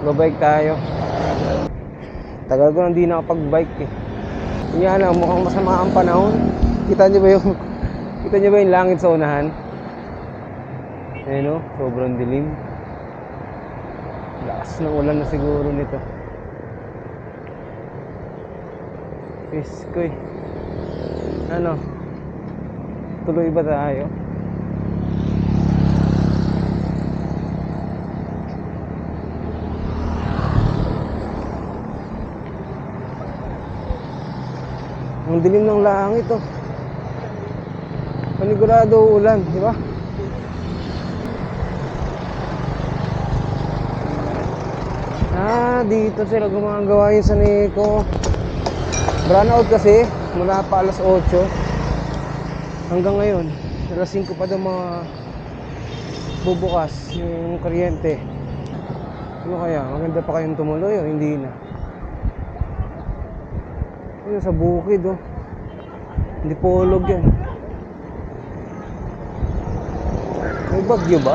Go-bike tayo. Tagal ko nang di nakapag-bike eh. Kaya lang, mukhang masama ang panahon. Kita niyo ba yung... Kita niyo ba yung langit sa unahan? Ayun o, sobrang dilim. Lakas ng ulan na siguro nito. Piskoy. Ano? Tuloy ba tayo? Ang dilim ng langit oh. Panigurado ulan, di ba? Ah, dito sila gumagawa yung sa Nico. Brownout kasi, mula pa alas 8 hanggang ngayon. Alas 5 pa daw mga bubukas yung kuryente. Ano kaya? Maganda pa kayong tumuloy o hindi na? Yun sa bukid oh. Hindi polog yan. May bagyo ba?